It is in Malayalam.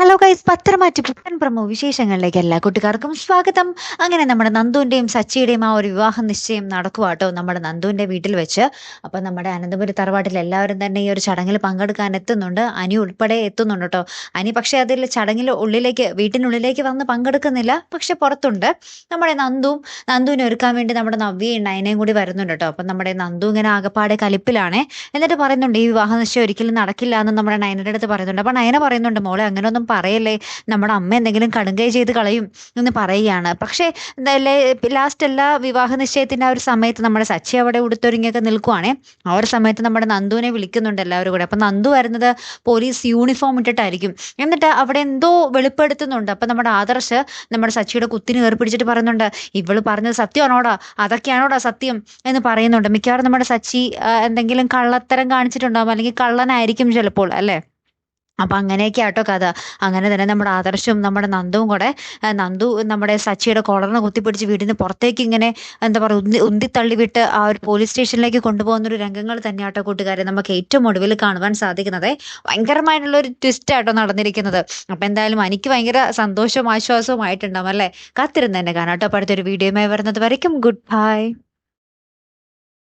ഹലോ ഗൈസ് പത്രമാറ്റി പുത്തൻ പ്രമോ വിശേഷങ്ങളിലേക്ക് എല്ലാ കൂട്ടുകാർക്കും സ്വാഗതം. അങ്ങനെ നമ്മുടെ നന്ദുവിന്റെയും സച്ചിയുടെയും ആ ഒരു വിവാഹ നിശ്ചയം നടക്കുവാട്ടോ നമ്മുടെ നന്ദുവിന്റെ വീട്ടിൽ വെച്ച്. അപ്പൊ നമ്മുടെ അനന്തപുരി തറവാട്ടിൽ എല്ലാവരും തന്നെ ഈ ഒരു ചടങ്ങിൽ പങ്കെടുക്കാൻ എത്തുന്നുണ്ട്. അനി ഉൾപ്പെടെ എത്തുന്നുണ്ട് കേട്ടോ അനി പക്ഷെ അതിൽ ചടങ്ങിൽ ഉള്ളിലേക്ക് വീട്ടിനുള്ളിലേക്ക് വന്ന് പങ്കെടുക്കുന്നില്ല. പക്ഷെ പുറത്തുണ്ട്. നമ്മുടെ നന്ദുവും നന്ദുവിനെ ഒരുക്കാൻ വേണ്ടി നമ്മുടെ നവ്യയും നയനയും കൂടി വരുന്നുണ്ട് കേട്ടോ അപ്പൊ നമ്മുടെ നന്ദു ഇങ്ങനെ ആകപ്പാടെ കലിപ്പിലാണേ. എന്നിട്ട് പറയുന്നുണ്ട് ഈ വിവാഹ നിശ്ചയം ഒരിക്കലും നടക്കില്ല എന്ന് നമ്മുടെ നയനയുടെ അടുത്ത് പറയുന്നുണ്ട്. അപ്പൊ നയന പറയുന്നുണ്ട് മോളെ അങ്ങനെയൊന്നും പറയല്ലേ നമ്മുടെ അമ്മ എന്തെങ്കിലും കടുങ്കൈ ചെയ്ത് കളയും എന്ന് പറയുകയാണ്. പക്ഷേ ലാസ്റ്റ് എല്ലാ വിവാഹ നിശ്ചയത്തിന്റെ ആ ഒരു സമയത്ത് നമ്മുടെ സച്ചി അവിടെ ഉടുത്തൊരുങ്ങിയൊക്കെ നിൽക്കുവാണേ ആ ഒരു സമയത്ത് നമ്മുടെ നന്ദുവിനെ വിളിക്കുന്നുണ്ട് എല്ലാവരും കൂടെ. അപ്പം നന്ദു വരുന്നത് പോലീസ് യൂണിഫോം ഇട്ടിട്ടായിരിക്കും. എന്നിട്ട് അവിടെ എന്തോ വെളിപ്പെടുത്തുന്നുണ്ട്. അപ്പം നമ്മുടെ ആദർശ് നമ്മുടെ സച്ചിയുടെ കുത്തിന് കയറി പിടിച്ചിട്ട് പറയുന്നുണ്ട് ഇവൾ പറഞ്ഞത് സത്യമാണോടാ? അതൊക്കെയാണോടാ സത്യം? എന്ന് പറയുന്നുണ്ട്. മിക്കവാറും നമ്മുടെ സച്ചി എന്തെങ്കിലും കള്ളത്തരം കാണിച്ചിട്ടുണ്ടാകും അല്ലെങ്കിൽ കള്ളനായിരിക്കും ചിലപ്പോൾ അല്ലേ? അപ്പൊ അങ്ങനെയൊക്കെ ആട്ടോ കഥ. അങ്ങനെ തന്നെ നമ്മുടെ ആദർശവും നമ്മുടെ നന്ദുവും കൂടെ നന്ദു നമ്മുടെ സച്ചിയുടെ കോളറിനെ കുത്തിപ്പിടിച്ച് വീടിന് പുറത്തേക്ക് ഇങ്ങനെ എന്താ പറയുക ഉന്തി ഉന്തിത്തള്ളി വിട്ട് ആ ഒരു പോലീസ് സ്റ്റേഷനിലേക്ക് കൊണ്ടുപോകുന്ന ഒരു രംഗങ്ങൾ തന്നെ ആട്ടോ കൂട്ടുകാരെ നമുക്ക് ഏറ്റവും ഒടുവിൽ കാണുവാൻ സാധിക്കുന്നത്. ഭയങ്കരമായിട്ടുള്ള ഒരു ട്വിസ്റ്റ് ആട്ടോ നടന്നിരിക്കുന്നത്. അപ്പൊ എന്തായാലും എനിക്ക് ഭയങ്കര സന്തോഷവും ആശ്വാസവും ആയിട്ടുണ്ടാവും അല്ലേ? കാത്തിരുന്ന് തന്നെ കാണാം കേട്ടോ. അടുത്തൊരു വീഡിയോയുമായി വരുന്നത് വരയ്ക്കും. Good bye